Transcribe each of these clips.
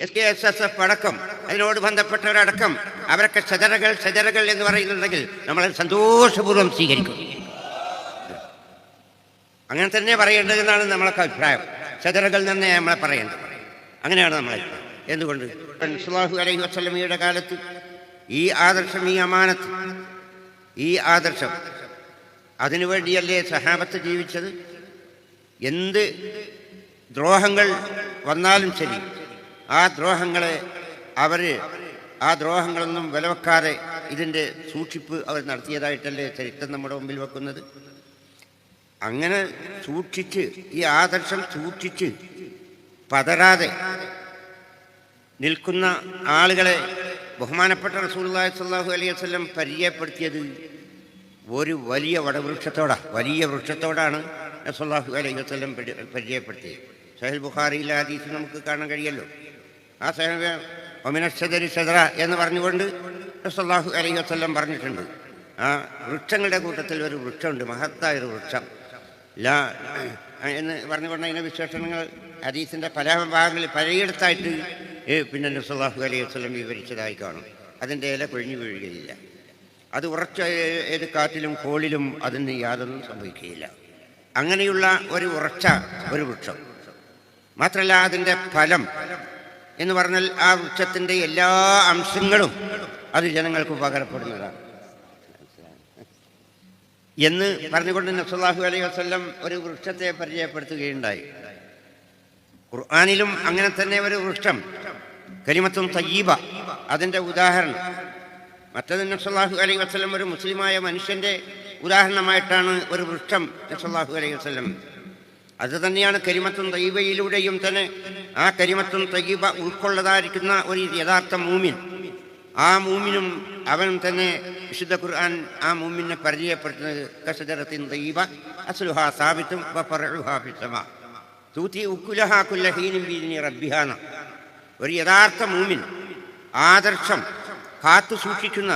S K S S F അടക്കം അതിനോട് ബന്ധപ്പെട്ടവരടക്കം അവരൊക്കെ ഷജറകൾ ഷജറകൾ എന്ന് പറയുന്നുണ്ടെങ്കിൽ നമ്മൾ സന്തോഷപൂർവം സ്വീകരിക്കും. അങ്ങനെ തന്നെ പറയേണ്ടതെന്നാണ് നമ്മളൊക്കെ അഭിപ്രായം. ഷജറകൾ തന്നെ നമ്മളെ പറയേണ്ടത്. അങ്ങനെയാണ് നമ്മളെ. എന്തുകൊണ്ട്? അലൈഹി വസ്ലമിയുടെ കാലത്ത് ഈ ആദർശം ഈ അമാനത്ത് ഈ ആദർശം അതിനുവേണ്ടിയല്ലേ സഹാബത്ത് ജീവിച്ചത്? എന്ത് ദ്രോഹങ്ങൾ വന്നാലും ശരി ആ ദ്രോഹങ്ങളെ അവർ ആ ദ്രോഹങ്ങളൊന്നും വിലവെക്കാതെ ഇതിന്റെ സൂക്ഷിപ്പ് അവർ നടത്തിയതായിട്ടല്ലേ ചരിത്രം നമ്മുടെ മുമ്പിൽ വെക്കുന്നത്? അങ്ങനെ സൂക്ഷിച്ച് ഈ ആദർശം സൂക്ഷിച്ച് പതരാതെ നിൽക്കുന്ന ആളുകളെ ബഹുമാനപ്പെട്ട റസൂലുള്ളാഹി സ്വല്ലല്ലാഹു അലൈഹി വസ്ലം പരിചയപ്പെടുത്തിയത് ഒരു വലിയ വടവൃക്ഷത്തോടാ. വലിയ വൃക്ഷത്തോടാണ് റസൂലുള്ളാഹി അലൈഹി വസ്ലം പരി- പരിചയപ്പെടുത്തിയത് സഹൽ ബുഖാറിയിലെ ഹദീസ് നമുക്ക് കാണാൻ കഴിയല്ലോ. ആ ഷദറ എന്ന് പറഞ്ഞുകൊണ്ട് റസൂലുള്ളാഹി അലൈഹി വസല്ലം പറഞ്ഞിട്ടുണ്ട്. ആ വൃക്ഷങ്ങളുടെ കൂട്ടത്തിൽ ഒരു വൃക്ഷമുണ്ട് മഹത്തായ ഒരു വൃക്ഷം. ലാ എന്ന് പറഞ്ഞുകൊണ്ട് അതിന്റെ വിശേഷണങ്ങൾ ഹദീസിന്റെ പല ഭാഗങ്ങളിൽ പലയിടത്തായിട്ട് പിന്നെ നബ്സല്ലാഹു അലൈഹി വസ്ലം വിവരിച്ചതായി കാണും. അതിന്റെ ഇല കൊഴിഞ്ഞു വീഴുകയില്ല. അത് ഉറച്ച ഏത് കാറ്റിലും കോളിലും അതിന് യാതൊന്നും സംഭവിക്കുകയില്ല. അങ്ങനെയുള്ള ഒരു ഉറച്ച ഒരു വൃക്ഷം. മാത്രമല്ല അതിന്റെ ഫലം എന്ന് പറഞ്ഞാൽ ആ വൃക്ഷത്തിന്റെ എല്ലാ അംശങ്ങളും അത് ജനങ്ങൾക്ക് ഉപകാരപ്പെടുന്നതാണ്. എന്ന് പറഞ്ഞുകൊണ്ട് നസല്ലാഹു അലൈഹി വസ്ല്ലം ഒരു വൃക്ഷത്തെ പരിചയപ്പെടുത്തുകയുണ്ടായി. ഖുർആാനിലും അങ്ങനെ തന്നെ ഒരു വൃക്ഷം കരിമത്തും തയ്യീബ അതിന്റെ ഉദാഹരണം. മറ്റത് നസല്ലാഹു അലൈഹി വസ്ലം ഒരു മുസ്ലിമായ മനുഷ്യന്റെ ഉദാഹരണമായിട്ടാണ് ഒരു വൃക്ഷം നസല്ലാഹു അലൈഹി വസ്ലം അത് തന്നെയാണ് കരിമത്തും തയ്യബയിലൂടെയും തന്നെ ആ കരിമത്തും തയ്യബ ഉൾക്കൊള്ളതായിരിക്കുന്ന ഒരു യഥാർത്ഥ മൂമിൻ. ആ മൂമിനും അവൻ തന്നെ വിശുദ്ധ ഖുർആൻ ആ മൂമിനെ പരിചയപ്പെടുത്തുന്നത് കസജറത്തിൻ തയ്യബ അസ്ലുഹ സാബിത്തും റബ്ബിഹാന. ഒരു യഥാർത്ഥ മൂമിൻ ആദർശം കാത്തു സൂക്ഷിക്കുന്ന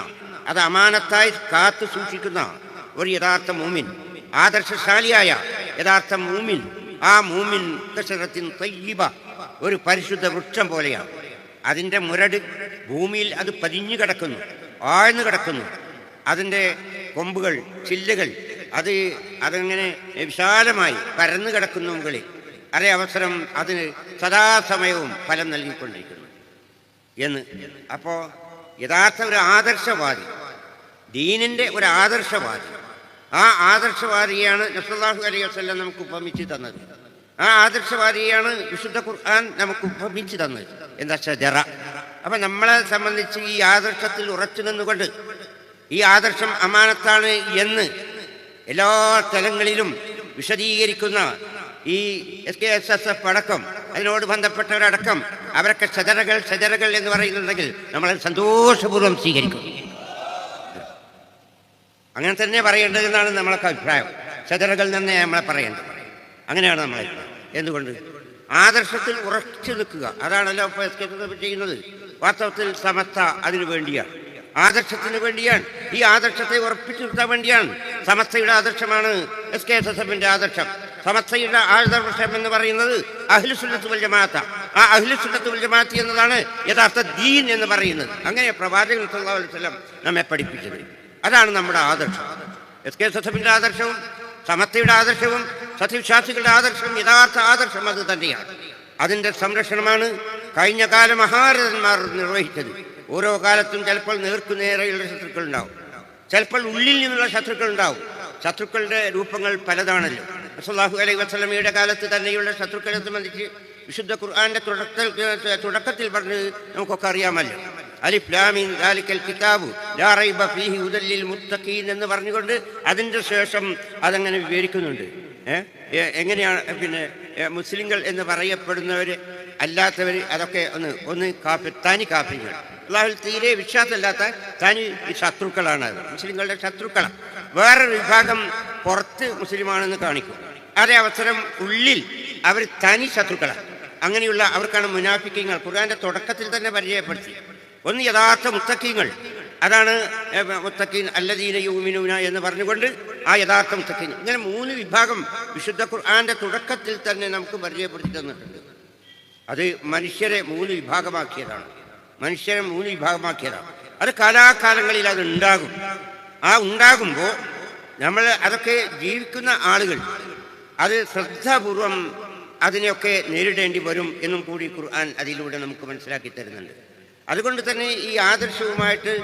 അത് അമാനത്തായി കാത്തു സൂക്ഷിക്കുന്ന ഒരു യഥാർത്ഥ മൂമിൻ ആദർശശാലിയായ യഥാർത്ഥ മൂമിൻ ആ മൂമിൻ കസറത്തിൻ തയ്യബ ഒരു പരിശുദ്ധ വൃക്ഷം പോലെയാണ്. അതിന്റെ മുരട് ഭൂമിയിൽ അത് പതിഞ്ഞു കിടക്കുന്നു ആഴ്ന്നു കിടക്കുന്നു. അതിന്റെ കൊമ്പുകൾ ചില്ലുകൾ അത് അതങ്ങനെ വിശാലമായി പരന്നു കിടക്കുന്നു മുകളിൽ. അതേ അവസരം അതിന് സദാസമയവും ഫലം നൽകിക്കൊണ്ടിരിക്കുന്നു. എന്ന്. അപ്പോൾ യഥാർത്ഥ ഒരു ആദർശവാദി ദീനിന്റെ ഒരു ആദർശവാദി ആ ആദർശവാദിയാണ് നസല്ലാഹു അലൈഹി വസ്ലം നമുക്ക് ഉപമിച്ച് തന്നത്. ആ ആദർശവാദിയാണ് വിശുദ്ധ ഖുർആൻ നമുക്ക് ഉപമിച്ച് തന്നത്. എന്താ ഷജറ അപ്പം നമ്മളെ സംബന്ധിച്ച് ഈ ആദർശത്തിൽ ഉറച്ചു നിന്നുകൊണ്ട് ഈ ആദർശം അമാനത്താണ് എന്ന് എല്ലാ തലങ്ങളിലും വിശദീകരിക്കുന്ന ഈ S K S S F അടക്കം അതിനോട് ബന്ധപ്പെട്ടവരടക്കം അവരൊക്കെ ഷജറകൾ ഷജറകൾ എന്ന് പറയുന്നുണ്ടെങ്കിൽ നമ്മൾ സന്തോഷപൂർവം സ്വീകരിക്കും. അങ്ങനെ തന്നെ പറയേണ്ടതെന്നാണ് നമ്മളൊക്കെ അഭിപ്രായം. ഷജറകൾ തന്നെ നമ്മളെ പറയേണ്ടത്. അങ്ങനെയാണ് നമ്മളെ എന്തുകൊണ്ട്? ആദർശത്തിൽ ഉറച്ചു നിൽക്കുക. അതാണല്ലോ ഇപ്പോൾ എസ് കെ ചെയ്യുന്നത്. വാസ്തവത്തിൽ സമസ്ത അതിനു വേണ്ടിയാണ്. ആദർശത്തിന് വേണ്ടിയാണ്. ഈ ആദർശത്തെ ഉറപ്പിച്ചു നിർത്താൻ വേണ്ടിയാണ്. സമസ്തയുടെ ആദർശമാണ് എസ് കെ എസ് എസ് എഫിന്റെ ആദർശം. സമസ്തയുടെ ആദർശം എന്ന് പറയുന്നത് അഹിലുസുല്ലത്ത് വല്യമാത്ത ആ അഹിലുസുല്ലത്ത് വല്യമാത്തി എന്നതാണ് യഥാർത്ഥ ദീൻ എന്ന് പറയുന്നത്. അങ്ങനെ പ്രവാചകൻ വസല്ലം നമ്മെ പഠിപ്പിച്ചത്. അതാണ് നമ്മുടെ ആദർശം. എസ് കെ സസഫിന്റെ ആദർശവും സമസ്തയുടെ ആദർശവും സത്യവിശ്വാസികളുടെ ആദർശം യഥാർത്ഥ ആദർശം അത് തന്നെയാണ്. അതിന്റെ സംരക്ഷണമാണ് കഴിഞ്ഞ കാല മഹാരഥന്മാർ നിർവഹിച്ചത്. ഓരോ കാലത്തും ചിലപ്പോൾ നേർക്കുനേരെയുള്ള ശത്രുക്കൾ ഉണ്ടാവും. ചിലപ്പോൾ ഉള്ളിൽ നിന്നുള്ള ശത്രുക്കൾ ഉണ്ടാവും. ശത്രുക്കളുടെ രൂപങ്ങൾ പലതാണല്ലോ. അസലാഹു അലൈഹി വസ്ലമിയുടെ കാലത്ത് തന്നെയുള്ള ശത്രുക്കളെ സംബന്ധിച്ച് വിശുദ്ധ ഖുർആന്റെ തുടക്കത്തിൽ തുടക്കത്തിൽ പറഞ്ഞ് നമുക്കൊക്കെ അറിയാമല്ലോ. ദാലിക്കൽ കിതാബു ഫീഹി മുത്തഖീൻ എന്ന് പറഞ്ഞുകൊണ്ട് അതിന്റെ ശേഷം അതങ്ങനെ വിവരിക്കുന്നുണ്ട്. എങ്ങനെയാണ് പിന്നെ മുസ്ലിങ്ങൾ എന്ന് പറയപ്പെടുന്നവർ അല്ലാത്തവർ അതൊക്കെ ഒന്ന് ഒന്ന് കാപ്പി താനി കാപ്പിങ്ങൾ അള്ളാഹുൽ തീരെ വിശ്വാസമല്ലാത്ത താനി ശത്രുക്കളാണ് അത് മുസ്ലിങ്ങളുടെ ശത്രുക്കളാണ് വേറെ വിഭാഗം പുറത്ത് മുസ്ലിമാണെന്ന് കാണിക്കും. അതേ അവസരം ഉള്ളിൽ അവർ തനി ശത്രുക്കളാണ് അങ്ങനെയുള്ള അവർക്കാണ് മുനാഫിക്കങ്ങൾ. ഖുർആന്റെ തുടക്കത്തിൽ തന്നെ പരിചയപ്പെടുത്തി. ഒന്ന് യഥാർത്ഥ മുത്തക്കീങ്ങൾ അതാണ് മുത്തക്കീൻ അല്ലദീന യൂമിനൂന എന്ന് പറഞ്ഞുകൊണ്ട് ആ യഥാർത്ഥ മുത്തക്കീൻ ഇങ്ങനെ മൂന്ന് വിഭാഗം വിശുദ്ധ ഖുർആാന്റെ തുടക്കത്തിൽ തന്നെ നമുക്ക് പരിചയപ്പെടുത്തി തന്നിട്ടുണ്ട്. അത് മനുഷ്യരെ മൂന്ന് വിഭാഗമാക്കിയതാണ്. മനുഷ്യരെ മൂന്ന് വിഭാഗമാക്കിയതാണ്. അത് കാലാകാലങ്ങളിൽ അത് ഉണ്ടാകും. ആ ഉണ്ടാകുമ്പോൾ നമ്മൾ അതൊക്കെ ജീവിക്കുന്ന ആളുകൾ അത് ശ്രദ്ധാപൂർവം അതിനെയൊക്കെ നേരിടേണ്ടി വരും എന്നും കൂടി ഖുർആൻ അതിലൂടെ നമുക്ക് മനസ്സിലാക്കി തരുന്നുണ്ട്. അതുകൊണ്ട് തന്നെ ഈ ആദർശവുമായിട്ട്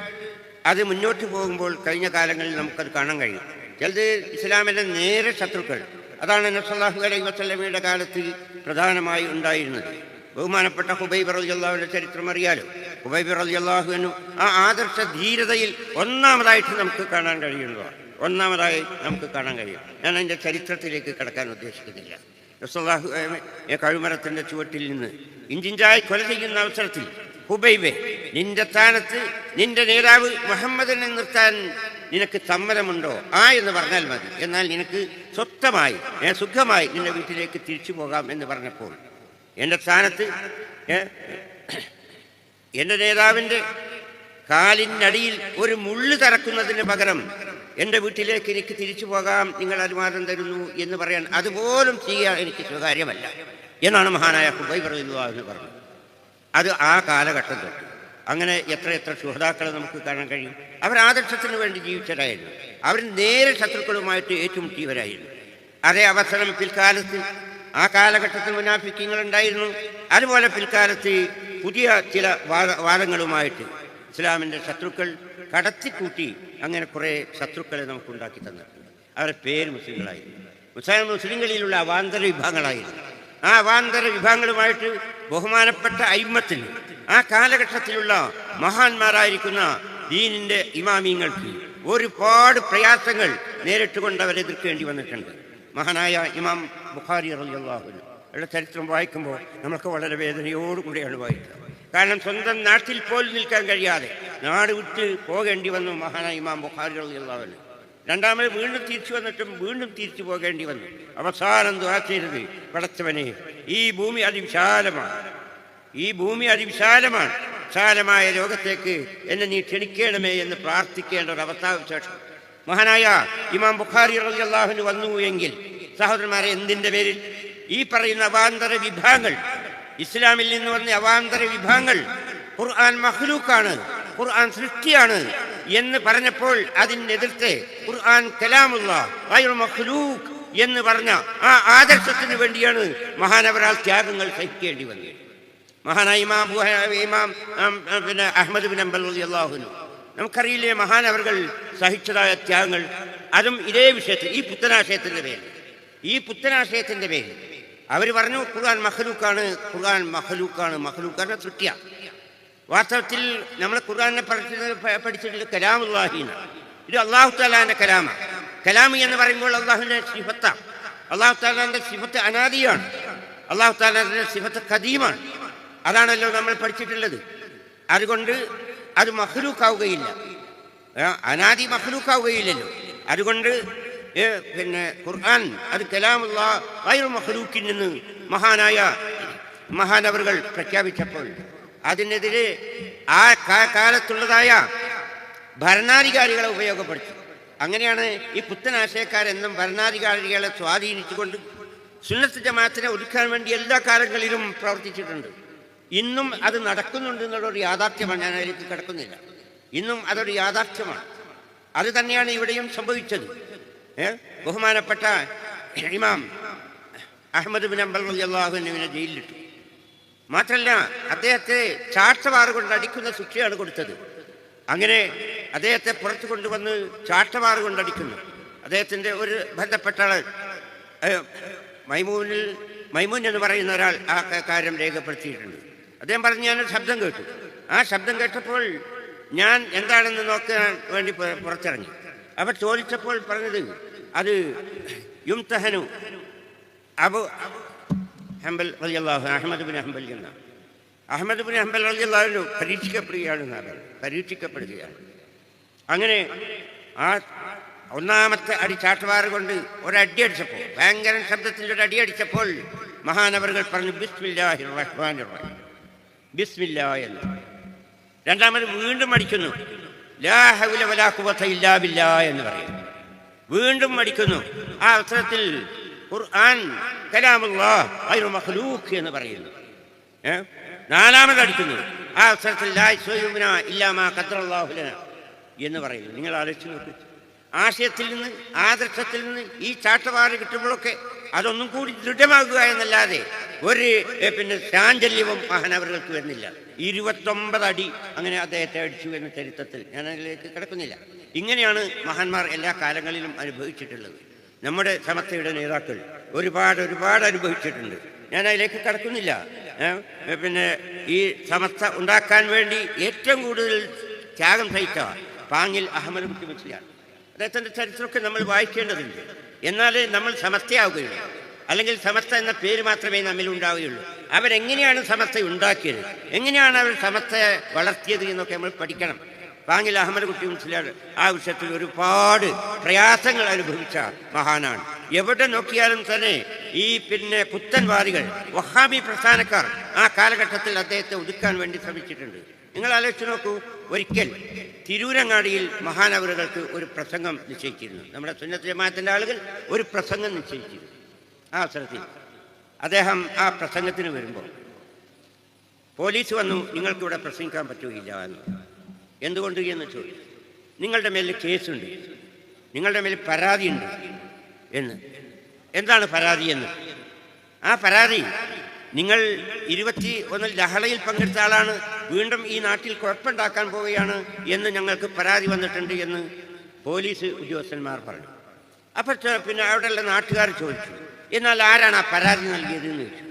അത് മുന്നോട്ട് പോകുമ്പോൾ കഴിഞ്ഞ കാലങ്ങളിൽ നമുക്കത് കാണാൻ കഴിയും. ചിലത് ഇസ്ലാമിന്റെ നേരെ ശത്രുക്കൾ അതാണ് നസല്ലാഹു അലൈഹി വസ്ലമയുടെ കാലത്ത് പ്രധാനമായി ഉണ്ടായിരുന്നത്. ബഹുമാനപ്പെട്ട ഹുബൈബ് റളിയല്ലാഹുവിന്റെ ചരിത്രം അറിയാലോ? ഹുബൈബ് റളിയല്ലാഹുവിനും ആ ആദർശ ധീരതയിൽ ഒന്നാമതായിട്ട് നമുക്ക് കാണാൻ കഴിയുന്നതാണ്. ഒന്നാമതായി നമുക്ക് കാണാൻ കഴിയും. ഞാൻ അതിന്റെ ചരിത്രത്തിലേക്ക് കടക്കാൻ ഉദ്ദേശിക്കുന്നില്ല. നസല്ലാഹു കഴുമരത്തിന്റെ ചുവട്ടിൽ നിന്ന് ഇഞ്ചിഞ്ചായി കൊല ചെയ്യുന്ന അവസരത്തിൽ ഹുബൈബെ നിന്റെ സ്ഥാനത്ത് നിന്റെ നേതാവ് മുഹമ്മദിനെ നിർത്താൻ നിനക്ക് സമ്മതമുണ്ടോ? ആ എന്ന് പറഞ്ഞാൽ മതി. എന്നാൽ നിനക്ക് സ്വസ്ഥമായി സുഖമായി നിന്റെ വീട്ടിലേക്ക് തിരിച്ചു പോകാം എന്ന് പറഞ്ഞപ്പോൾ എന്റെ സ്ഥാനത്ത് എന്റെ നേതാവിന്റെ കാലിനടിയിൽ ഒരു മുള്ളു തറക്കുന്നതിന് പകരം എന്റെ വീട്ടിലേക്ക് എനിക്ക് തിരിച്ചു പോകാം നിങ്ങൾ അനുവാദം തരുന്നു എന്ന് പറയാൻ അതുപോലും ചെയ്യാൻ എനിക്ക് സ്വകാര്യമല്ല എന്നാണ് മഹാനായ ഹുബൈ എന്ന് പറഞ്ഞത്. അത് ആ കാലഘട്ടം തൊട്ട് അങ്ങനെ എത്ര എത്ര ശുഹതാക്കളെ നമുക്ക് കാണാൻ കഴിയും. അവർ ആദർശത്തിന് വേണ്ടി ജീവിച്ചവരായിരുന്നു. അവർ നേരെ ശത്രുക്കളുമായിട്ട് ഏറ്റുമുട്ടിയവരായിരുന്നു. അതേ അവസരം പിൽക്കാലത്ത് ആ കാലഘട്ടത്തിൽ മുനാഫിക്കങ്ങൾ ഉണ്ടായിരുന്നു അതുപോലെ പിൽക്കാലത്ത് പുതിയ ചില വാദ വാദങ്ങളുമായിട്ട് ഇസ്ലാമിന്റെ ശത്രുക്കൾ കടത്തിക്കൂട്ടി അങ്ങനെ കുറേ ശത്രുക്കളെ നമുക്ക് ഉണ്ടാക്കി തന്നിട്ടുണ്ട്. അവരുടെ പേര് മുസ്ലിങ്ങളായിരുന്നു. മുസ്ലിം മുസ്ലിങ്ങളിലുള്ള അവാന്തര വിഭാഗങ്ങളായിരുന്നു. ആ അവാന്തര വിഭാഗങ്ങളുമായിട്ട് ബഹുമാനപ്പെട്ട അയിമത്തിന് ആ കാലഘട്ടത്തിലുള്ള മഹാന്മാരായിരിക്കുന്ന ദീനിന്റെ ഇമാമിങ്ങൾക്ക് ഒരുപാട് പ്രയാസങ്ങൾ നേരിട്ട് കൊണ്ട് അവരെ എതിർക്കേണ്ടി വന്നിട്ടുണ്ട്. മഹാനായ ഇമാം ബുഖാരി റളിയല്ലാഹുവിന് അവരുടെ ചരിത്രം വായിക്കുമ്പോൾ നമുക്ക് വളരെ വേദനയോടുകൂടിയാണ് വായിക്കുക. കാരണം സ്വന്തം നാട്ടിൽ പോലും നിൽക്കാൻ കഴിയാതെ നാട് വിട്ട് പോകേണ്ടി വന്നു മഹാനായ ഇമാം ബുഖാരി റളിയല്ലാഹുവിന് രണ്ടാമത് വീണ്ടും തിരിച്ചു വന്നിട്ടും വീണ്ടും തിരിച്ചു പോകേണ്ടി വന്നു. അവസാനം ദുആ ചെയ്തത് പടച്ചവനെ ഈ ഭൂമി അതിവിശാലമാണ്. ഈ ഭൂമി അതിവിശാലമാണ്. വിശാലമായ ലോകത്തേക്ക് എന്നെ നീ ക്ഷണിക്കണമേ എന്ന് പ്രാർത്ഥിക്കേണ്ട ഒരു അവസ്ഥാവിശേഷം. മഹാനായ ഇമാം ബുഖാരി അള്ളാഹുന് വന്നു എങ്കിൽ സഹോദരന്മാരെ എന്തിന്റെ പേരിൽ? ഈ പറയുന്ന അവാന്തര വിഭാഗങ്ങൾ ഇസ്ലാമിൽ നിന്ന് വന്ന അവാന്തര വിഭാഗങ്ങൾ ഖുർആൻ മഹ്ലൂക്കാണ് ഖുർആൻ സൃഷ്ടിയാണ്. എന്ന് പറഞ്ഞപ്പോൾ അതിനെതിർത്ത് ഖുർആൻ കലാമുള്ള മഖ്ലൂഖ് എന്ന് പറഞ്ഞ ആ ആദർശത്തിന് വേണ്ടിയാണ് മഹാനവരാൾ ത്യാഗങ്ങൾ സഹിക്കേണ്ടി വന്നത്. മഹാനായ ഇമാം ഇമാം പിന്നെ അഹമ്മദ് ബിൻ അമ്പൽ അള്ളാഹുനു നമുക്കറിയില്ലേ മഹാനവറുകൾ സഹിച്ചതായ ത്യാഗങ്ങൾ? അതും ഇതേ വിഷയത്തിൽ ഈ പുത്തനാശയത്തിന്റെ പേര് ഈ പുത്തനാശയത്തിന്റെ പേര് അവർ പറഞ്ഞു ഖുർആൻ മഹലൂക്കാണ് ഖുർആൻ മഹലൂക്കാണ് മഹലൂക്കാണ് സൃഷ്ടിയ വാസ്തവത്തിൽ നമ്മൾ ഖുർആാനെ പഠിച്ചത് പഠിച്ചിട്ടുള്ള പഠിച്ചിട്ടുള്ളത് കലാമുല്ലാഹീന ഇത് അള്ളാഹു താലാന്റെ കലാമ കലാമി എന്ന് പറയുമ്പോൾ അള്ളാഹുവിന്റെ സിഫത്താണ് അള്ളാഹു താലാന്റെ സിഫത്ത് അനാദിയാണ്. അള്ളാഹു താലാന്റെ സിഫത്ത് കദീമാണ് അതാണല്ലോ നമ്മൾ പഠിച്ചിട്ടുള്ളത്. അതുകൊണ്ട് അത് മഹ്ലൂക്കാവുകയില്ല അനാദി മഹ്ലൂക്കാവുകയില്ലല്ലോ അതുകൊണ്ട് പിന്നെ ഖുർആൻ അത് കലാമുള്ള വൈറു മഹ്ലൂക്കിൽ നിന്ന് മഹാനായ മഹാനവറുകൾ പ്രഖ്യാപിച്ചപ്പോൾ അതിനെതിരെ ആ കാലത്തുള്ളതായ ഭരണാധികാരികളെ ഉപയോഗപ്പെടുത്തി. അങ്ങനെയാണ് ഈ പുത്തനാശയക്കാരെന്നും ഭരണാധികാരികളെ സ്വാധീനിച്ചുകൊണ്ട് സുന്നത്ത് ജമാഅത്തിനെ ഒതുക്കാൻ വേണ്ടി എല്ലാ കാലങ്ങളിലും പ്രവർത്തിച്ചിട്ടുണ്ട്. ഇന്നും അത് നടക്കുന്നുണ്ട് എന്നുള്ളൊരു യാഥാർത്ഥ്യമാണ് ഞാൻ അതിലേക്ക് കിടക്കുന്നില്ല. ഇന്നും അതൊരു യാഥാർത്ഥ്യമാണ്. അത് തന്നെയാണ് ഇവിടെയും സംഭവിച്ചത്. ബഹുമാനപ്പെട്ട ഇമാം അഹമ്മദ് ബിൻ അമ്പൽ അള്ളാഹുവിനെ ജയിലിലിട്ടു. മാത്രമല്ല അദ്ദേഹത്തെ ചാട്ടവാറ് കൊണ്ട് അടിക്കുന്ന ശിക്ഷയാണ് കൊടുത്തത്. അങ്ങനെ അദ്ദേഹത്തെ പുറത്തു കൊണ്ടുവന്ന് ചാട്ടവാറ് കൊണ്ട് അടിക്കുന്നു. അദ്ദേഹത്തിന്റെ ഒരു ബന്ധപ്പെട്ട ആൾ മൈമൂനിൽ മൈമൂൻ എന്ന് പറയുന്ന ഒരാൾ ആ കാര്യം രേഖപ്പെടുത്തിയിട്ടുണ്ട്. അദ്ദേഹം പറഞ്ഞ് ഞാൻ ശബ്ദം കേട്ടു. ആ ശബ്ദം കേട്ടപ്പോൾ ഞാൻ എന്താണെന്ന് നോക്കാൻ വേണ്ടി പുറത്തിറങ്ങി. അവർ ചോദിച്ചപ്പോൾ പറഞ്ഞത് അത് യുംതഹനു അബു ഹംബൽ റളിയല്ലാഹു അഹമ്മദ് ബിൻ ഹംബൽ എന്ന അഹമ്മദ് ബിൻ ഹംബൽ റളിയല്ലാഹു പരീക്ഷിക്കപ്പെടുകയാണ് എന്നാണ് പരീക്ഷിക്കപ്പെടുകയാണ്. അങ്ങനെ ആ ഒന്നാമത്തെ അടി ചാട്ടുവാറ് കൊണ്ട് ഒരടി അടിച്ചപ്പോൾ ഭയങ്കര ശബ്ദത്തിന്റെ ഒരു അടി അടിച്ചപ്പോൾ മഹാനവറുകൾ പറഞ്ഞു ബിസ്മില്ലാഹി റഹ്മാൻ റഹീം. ബിസ്മില്ലാ എന്ന്. രണ്ടാമത് വീണ്ടും അടിക്കുന്നു. ലാ ഹൗല വലാ ഇല്ലാ ബില്ലാ എന്ന് പറയുന്നു വീണ്ടും അടിക്കുന്നു. ആ അവസരത്തിൽ ഖുർആൻ എന്ന് പറയുന്നു? നാലാമത് അടിക്കുന്നത് ആ അവസരത്തിൽ ലാ യുസ്വയുബിന ഇല്ലാമാ എന്ന് പറയുന്നു. നിങ്ങൾ ആലോചിച്ച് നോക്കി. ആശയത്തിൽ നിന്ന് ആദർശത്തിൽ നിന്ന് ഈ ചാട്ടവാറ് കിട്ടുമ്പോഴൊക്കെ അതൊന്നും കൂടി ദൃഢമാകുക എന്നല്ലാതെ ഒരു പിന്നെ ചാഞ്ചല്യവും മഹാനവർക്ക് വരുന്നില്ല. ഇരുപത്തൊമ്പത് അടി അങ്ങനെ അദ്ദേഹത്തെ അടിച്ചു എന്ന ചരിത്രത്തിൽ ഞാൻ അതിലേക്ക് കിടക്കുന്നില്ല. ഇങ്ങനെയാണ് മഹാന്മാർ എല്ലാ കാലങ്ങളിലും അനുഭവിച്ചിട്ടുള്ളത്. നമ്മുടെ സമസ്തയുടെ നേതാക്കൾ ഒരുപാട് ഒരുപാട് അനുഭവിച്ചിട്ടുണ്ട്. ഞാൻ അതിലേക്ക് കടക്കുന്നില്ല പിന്നെ ഈ സമസ്ത ഉണ്ടാക്കാൻ വേണ്ടി ഏറ്റവും കൂടുതൽ ത്യാഗം സഹിച്ച പാങ്ങിൽ അഹമ്മദ് കുട്ടി അദ്ദേഹത്തിന്റെ ചരിത്രമൊക്കെ നമ്മൾ വായിക്കേണ്ടതുണ്ട്. എന്നാലേ നമ്മൾ സമസ്തയാവുകയുള്ളൂ. അല്ലെങ്കിൽ സമസ്ത എന്ന പേര് മാത്രമേ നമ്മിൽ ഉണ്ടാവുകയുള്ളൂ. അവരെങ്ങനെയാണ് സമസ്ത ഉണ്ടാക്കിയത്? എങ്ങനെയാണ് അവർ സമസ്തയെ വളർത്തിയത് എന്നൊക്കെ നമ്മൾ പഠിക്കണം. പാങ്ങിൽ അഹമ്മദ് കുട്ടി മുസ്ലിയാർ ആ വിഷയത്തിൽ ഒരുപാട് പ്രയാസങ്ങൾ അനുഭവിച്ച മഹാനാണ്. എവിടെ നോക്കിയാലും തന്നെ ഈ പിന്നെ പുത്തൻവാദികൾ വഹാബി പ്രസ്ഥാനക്കാർ ആ കാലഘട്ടത്തിൽ അദ്ദേഹത്തെ ഒതുക്കാൻ വേണ്ടി ശ്രമിച്ചിട്ടുണ്ട്. നിങ്ങൾ ആലോചിച്ച് നോക്കൂ ഒരിക്കൽ തിരൂരങ്ങാടിയിൽ മഹാനവറുകൾക്ക് ഒരു പ്രസംഗം നിശ്ചയിച്ചിരുന്നു. നമ്മുടെ സുന്നത്ത് ജമാഅത്തിന്റെ ആളുകൾ ഒരു പ്രസംഗം നിശ്ചയിച്ചിരുന്നു. ആ അവസരത്തിൽ അദ്ദേഹം ആ പ്രസംഗത്തിന് വരുമ്പോൾ പോലീസ് വന്നു നിങ്ങൾക്കിവിടെ പ്രസംഗിക്കാൻ പറ്റുകയില്ല എന്ന്. എന്തുകൊണ്ട് എന്ന് ചോദിച്ചു. നിങ്ങളുടെ മേലിൽ കേസുണ്ട്. നിങ്ങളുടെ മേലിൽ പരാതിയുണ്ട് എന്ന്. എന്താണ് പരാതി എന്ന്? ആ പരാതി നിങ്ങൾ ഇരുപത്തി ഒന്നിൽ ലഹളയിൽ പങ്കെടുത്ത ആളാണ്. വീണ്ടും ഈ നാട്ടിൽ കുഴപ്പമുണ്ടാക്കാൻ പോവുകയാണ് എന്ന് ഞങ്ങൾക്ക് പരാതി വന്നിട്ടുണ്ട് എന്ന് പോലീസ് ഉദ്യോഗസ്ഥന്മാർ പറഞ്ഞു. അപ്പോൾ പിന്നെ അവിടെയുള്ള നാട്ടുകാർ ചോദിച്ചു. എന്നാൽ ആരാണ് ആ പരാതി നൽകിയത് എന്ന് ചോദിച്ചു.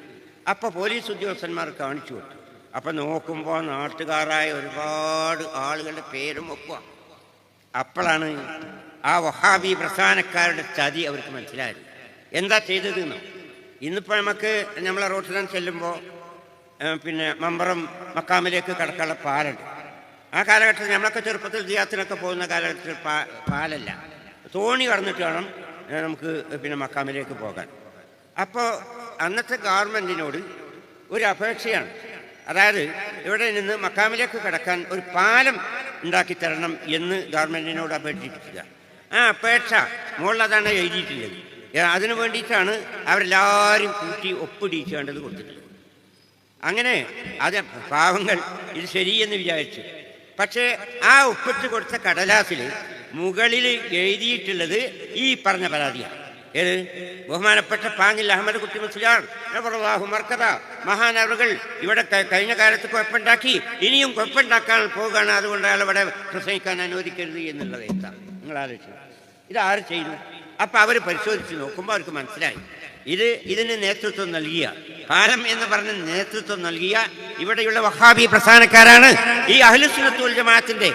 അപ്പോൾ പോലീസ് ഉദ്യോഗസ്ഥന്മാർ കാണിച്ചു കൊടുത്തു. അപ്പം നോക്കുമ്പോൾ നാട്ടുകാരായ ഒരുപാട് ആളുകളുടെ പേരും ഒക്കുക അപ്പോഴാണ് ആ വഹാബി പ്രസ്ഥാനക്കാരുടെ ചതി അവർക്ക് മനസ്സിലായത്. എന്താ ചെയ്തത് എന്നോ ഇന്നിപ്പോൾ നമുക്ക് നമ്മളെ റോട്ടിലാണ് ചെല്ലുമ്പോൾ പിന്നെ മമ്പറം മക്കാമിലേക്ക് കടക്കാനുള്ള പാലുണ്ട്. ആ കാലഘട്ടത്തിൽ നമ്മളൊക്കെ ചെറുപ്പത്തിൽ ദിയാത്തിനൊക്കെ പോകുന്ന കാലഘട്ടത്തിൽ പാലല്ല. തോണി കടന്നിട്ട് വേണം നമുക്ക് പിന്നെ മക്കാമിലേക്ക് പോകാൻ. അപ്പോൾ അന്നത്തെ ഗവൺമെന്റിനോട് ഒരു അപേക്ഷയാണ്. അതായത് ഇവിടെ നിന്ന് മക്കാമിലേക്ക് കടക്കാൻ ഒരു പാലം ഉണ്ടാക്കി തരണം എന്ന് ഗവൺമെന്റിനോട് അപേക്ഷിക്കുക ആ അപേക്ഷ മുകളിലതാണ് എഴുതിയിട്ടുള്ളത്. അതിനു വേണ്ടിയിട്ടാണ് അവരെല്ലാവരും കൂട്ടി ഒപ്പിടിയിക്കേണ്ടത് കൊടുത്തിട്ടുള്ളത്. അങ്ങനെ അത് പാവങ്ങൾ ഇത് ശരിയെന്ന് വിചാരിച്ചു. പക്ഷേ ആ ഒപ്പിട്ട് കൊടുത്ത കടലാസിൽ മുകളിൽ എഴുതിയിട്ടുള്ളത് ഈ പറഞ്ഞ പരാതിയാണ്. ഏത്? ബഹുമാനപ്പെട്ട പാങ്ങിൽ അഹമ്മദ് കുട്ടി മുസ്ലിയാർ മർക്കഥ മഹാനവറുകൾ ഇവിടെ കഴിഞ്ഞ കാലത്ത് കുഴപ്പമുണ്ടാക്കി ഇനിയും കുഴപ്പമുണ്ടാക്കാൻ പോകുകയാണ് അതുകൊണ്ട് അയാൾ ഇവിടെ പ്രസംഗിക്കാൻ അനുവദിക്കരുത് എന്നുള്ളത് എന്താ? നിങ്ങൾ ആലോചിച്ചു ഇത് ആര് ചെയ്തു? അപ്പം അവർ പരിശോധിച്ച് നോക്കുമ്പോൾ അവർക്ക് മനസ്സിലായി. ഇത് ഇതിന് നേതൃത്വം നൽകിയ ഹാരം എന്ന് പറഞ്ഞ നേതൃത്വം നൽകിയ ഇവിടെയുള്ള വഹാബി പ്രസ്ഥാനക്കാരാണ് ഈ അഹ്ലുസുന്നത്തുൽ ജമാഅത്തിന്റെ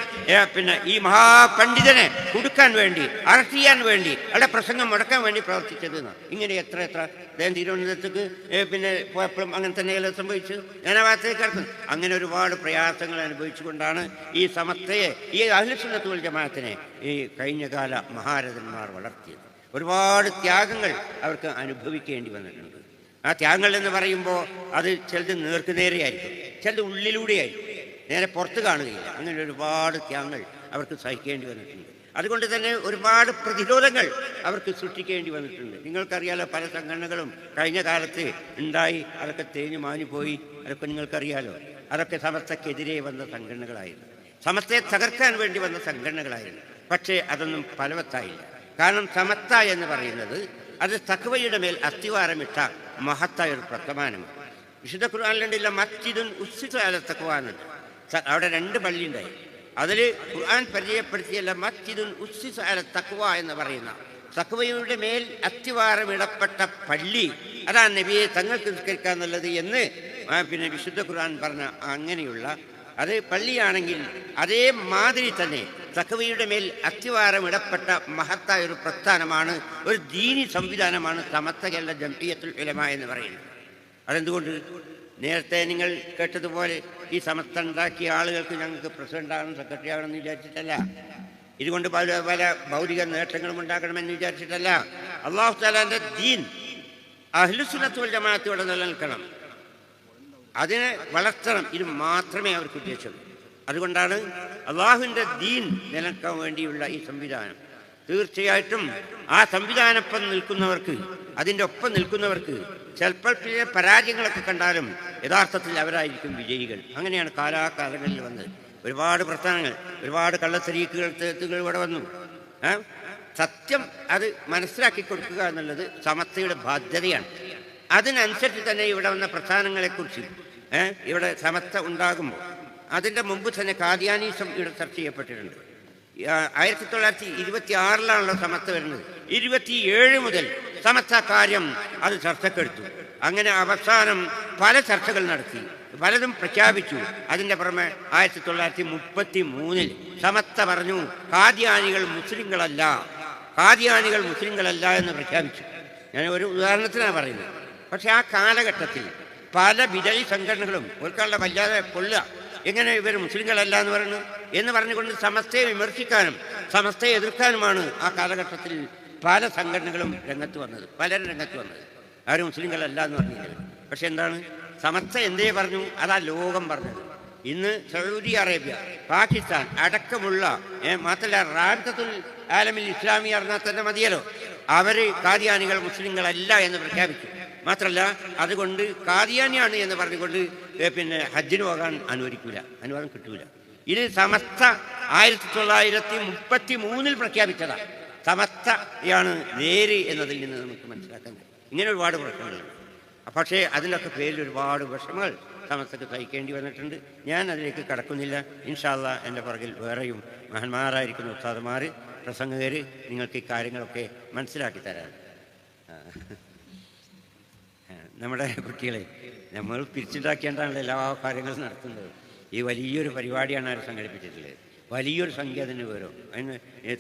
പിന്നെ ഈ മഹാപണ്ഡിതനെ കൊടുക്കാൻ വേണ്ടി അറസ്റ്റ് ചെയ്യാൻ വേണ്ടി അവിടെ പ്രസംഗം മുടക്കാൻ വേണ്ടി പ്രവർത്തിച്ചത് ഇങ്ങനെ എത്ര എത്ര അദ്ദേഹം തിരുവനന്തപുരത്തേക്ക് പിന്നെ പോയപ്പോഴും അങ്ങനെ തന്നെയല്ലേ സംഭവിച്ചു. ഞാൻ ആ ഭാഗത്തേക്ക് കിടക്കുന്നു അങ്ങനെ ഒരുപാട് പ്രയാസങ്ങൾ അനുഭവിച്ചുകൊണ്ടാണ് ഈ സമസ്തയെ ഈ അഹ്ലുസുന്നത്തുൽ ജമാഅത്തിനെ ഈ കഴിഞ്ഞകാല മഹാരഥന്മാർ വളർത്തിയത്. ഒരുപാട് ത്യാഗങ്ങൾ അവർക്ക് അനുഭവിക്കേണ്ടി വന്നിട്ടുണ്ട്. ആ ത്യാഗങ്ങൾ എന്ന് പറയുമ്പോൾ അത് ചിലത് നേർക്കുനേരെയായിരിക്കും ചിലത് ഉള്ളിലൂടെയായിരിക്കും. നേരെ പുറത്ത് കാണുകയില്ല. അങ്ങനെ ഒരുപാട് ത്യാഗങ്ങൾ അവർക്ക് സഹിക്കേണ്ടി വന്നിട്ടുണ്ട്. അതുകൊണ്ട് തന്നെ ഒരുപാട് പ്രതിരോധങ്ങൾ അവർക്ക് സൃഷ്ടിക്കേണ്ടി വന്നിട്ടുണ്ട്. നിങ്ങൾക്കറിയാലോ പല സംഘടനകളും കഴിഞ്ഞ കാലത്ത് ഉണ്ടായി അതൊക്കെ തേഞ്ഞു മാഞ്ഞുപോയി അതൊക്കെ നിങ്ങൾക്കറിയാലോ അതൊക്കെ സമസ്തക്കെതിരെ വന്ന സംഘടനകളായിരുന്നു. സമസ്തയെ തകർക്കാൻ വേണ്ടി വന്ന സംഘടനകളായിരുന്നു. പക്ഷേ അതൊന്നും ഫലവത്തായില്ല. കാരണം സമത്ത എന്ന് പറയുന്നത് അത് തക്വയുടെ മേൽ അസ്ഥിവാരമിട്ട മഹത്തായ ഒരു പ്രത്തമാനമാണ് വിശുദ്ധ ഖുർആാനിലുണ്ടില്ല മസ്ജിദുൻ ഉസ്സിത അല തക്വാനുണ്ട് സ- അവിടെ രണ്ട് പള്ളി ഉണ്ടായി. അതിൽ ഖുർആൻ പരിചയപ്പെടുത്തിയല്ല മസ്ജിദുൻ ഉസ്സിത അല തക്വ എന്ന് പറയുന്ന. തക്വയുടെ മേൽ അത്തിവാരമിടപ്പെട്ട പള്ളി അതാ നബിയെ തങ്ങൾക്ക് നിസ്കരിക്കാൻ നല്ലത് എന്ന് പിന്നെ വിശുദ്ധ ഖുർആൻ പറഞ്ഞ അങ്ങനെയുള്ള അത് പള്ളിയാണെങ്കിൽ അതേ മാതിരി തന്നെ തക്കവയുടെ മേൽ അത്തിവാരമിടപ്പെട്ട മഹത്തായ ഒരു പ്രസ്ഥാനമാണ് ഒരു ദീനി സംവിധാനമാണ് സമസ്ത കേരള ജംഇയത്തുൽ ഉലമ എന്ന് പറയുന്നത്. അതെന്തുകൊണ്ട്? നേരത്തെ നിങ്ങൾ കേട്ടതുപോലെ ഈ സമസ്ത ഉണ്ടാക്കിയ ആളുകൾക്ക് ഞങ്ങൾക്ക് പ്രസിഡന്റ് ആകണം സെക്രട്ടറി ആകണം എന്ന് വിചാരിച്ചിട്ടല്ല. ഇതുകൊണ്ട് പല പല ഭൗതിക നേട്ടങ്ങളും ഉണ്ടാക്കണമെന്ന് വിചാരിച്ചിട്ടല്ല. അള്ളാഹു താലാന്റെ ദീൻ അഹ്ലുസുലത്തുൽ ജമാഅത്ത് ഇവിടെ നിലനിൽക്കണം. അതിനെ വളർത്തണം. ഇത് മാത്രമേ അവർക്ക് ഉദ്ദേശമുള്ളൂ. അതുകൊണ്ടാണ് അള്ളാഹുവിന്റെ ദീൻ നിലനിൽക്കാൻ വേണ്ടിയുള്ള ഈ സംവിധാനം. തീർച്ചയായിട്ടും ആ സംവിധാനപ്പം നിൽക്കുന്നവർക്ക് അതിന്റെ ഒപ്പം നിൽക്കുന്നവർക്ക് ചിലപ്പോൾ ചില പരാജയങ്ങളൊക്കെ കണ്ടാലും യഥാർത്ഥത്തിൽ അവരായിരിക്കും വിജയികൾ. അങ്ങനെയാണ് കാലാകാലങ്ങളിൽ വന്നത്. ഒരുപാട് പ്രസ്ഥാനങ്ങൾ ഒരുപാട് കള്ളത്തരീക്കുകൾ തേത്തുകൾ ഇവിടെ വന്നു. സത്യം അത് മനസ്സിലാക്കി കൊടുക്കുക എന്നുള്ളത് സമസ്തയുടെ ബാധ്യതയാണ്. അതിനനുസരിച്ച് തന്നെ ഇവിടെ വന്ന പ്രസ്ഥാനങ്ങളെക്കുറിച്ച് ഇവിടെ സമസ്ത ഉണ്ടാകുമ്പോൾ അതിന്റെ മുമ്പ് തന്നെ കാദ്യാനീസം ഇവിടെ ചർച്ച ചെയ്യപ്പെട്ടിട്ടുണ്ട്. ആയിരത്തി തൊള്ളായിരത്തി ഇരുപത്തി ആറിലാണല്ലോ സമസ്ത വരുന്നത്. ഇരുപത്തിയേഴ് മുതൽ സമത്ത കാര്യം അത് ചർച്ചക്കെടുത്തു. അങ്ങനെ അവസാനം പല ചർച്ചകൾ നടത്തി. പലതും പ്രഖ്യാപിച്ചു. അതിന്റെ പുറമെ ആയിരത്തി തൊള്ളായിരത്തി മുപ്പത്തി മൂന്നിൽ സമത്ത പറഞ്ഞു കാദ്യാനികൾ മുസ്ലിങ്ങളല്ല കാദ്യാനികൾ മുസ്ലിങ്ങളല്ല എന്ന് പ്രഖ്യാപിച്ചു. ഞാൻ ഒരു ഉദാഹരണത്തിനാണ് പറയുന്നത്. പക്ഷേ ആ കാലഘട്ടത്തിൽ പല വിജയ സംഘടനകളും ഒരിക്കലുള്ള വല്ലാതെ പൊള്ളുക. എങ്ങനെ ഇവർ മുസ്ലിങ്ങളല്ല എന്ന് പറയുന്നത് എന്ന് പറഞ്ഞുകൊണ്ട് സമസ്തയെ വിമർശിക്കാനും സമസ്തയെ എതിർക്കാനുമാണ് ആ കാലഘട്ടത്തിൽ പല സംഘടനകളും രംഗത്ത് വന്നത്. പലരും രംഗത്ത് വന്നത്. ആരും മുസ്ലിങ്ങളല്ല എന്ന് പറഞ്ഞില്ല. പക്ഷെ എന്താണ്? സമസ്ത എന്തേ പറഞ്ഞു? അതാ ലോകം പറഞ്ഞത്. ഇന്ന് സൗദി അറേബ്യ പാകിസ്ഥാൻ അടക്കമുള്ള മാത്രമല്ല റാബിത്തത്തുൽ ആലമിൽ ഇസ്ലാമി അറിഞ്ഞാൽ തന്നെ മതിയല്ലോ. അവർ കാദിയാനികൾ മുസ്ലിങ്ങളല്ല എന്ന് പ്രഖ്യാപിച്ചു. മാത്രമല്ല അതുകൊണ്ട് കാതിയാനിയാണ് എന്ന് പറഞ്ഞുകൊണ്ട് പിന്നെ ഹജ്ജിന് പോകാൻ അനുവദിക്കൂല. അനുവാദം കിട്ടൂല. ഇത് സമസ്ത ആയിരത്തി തൊള്ളായിരത്തി മുപ്പത്തി മൂന്നിൽ പ്രഖ്യാപിച്ചതാണ് സമസ്തയാണ് നേര് എന്നതിൽ നിന്ന് നമുക്ക് മനസ്സിലാക്കാൻ കഴിയും. ഇങ്ങനെ ഒരുപാട് പ്രശ്നങ്ങളുണ്ട്. പക്ഷേ അതിലൊക്കെ പേരിൽ ഒരുപാട് വിഷമങ്ങൾ സമസ്തക്ക് സഹിക്കേണ്ടി വന്നിട്ടുണ്ട്. ഞാൻ അതിലേക്ക് കടക്കുന്നില്ല. ഇൻഷാല്ല എന്റെ പുറകിൽ വേറെയും മഹന്മാരായിരിക്കുന്ന ഉസ്താദന്മാർ പ്രസംഗകർ നിങ്ങൾക്ക് ഈ കാര്യങ്ങളൊക്കെ മനസ്സിലാക്കി തരാൻ നമ്മുടെ കുട്ടികളെ നമ്മൾ പിരിച്ചുണ്ടാക്കേണ്ടാണല്ലോ എല്ലാ കാര്യങ്ങളും നടത്തുന്നത്. ഈ വലിയൊരു പരിപാടിയാണ് അവർ സംഘടിപ്പിച്ചിട്ടുള്ളത്. വലിയൊരു സംഖ്യ തന്നെ വരും. അതിന് ഈ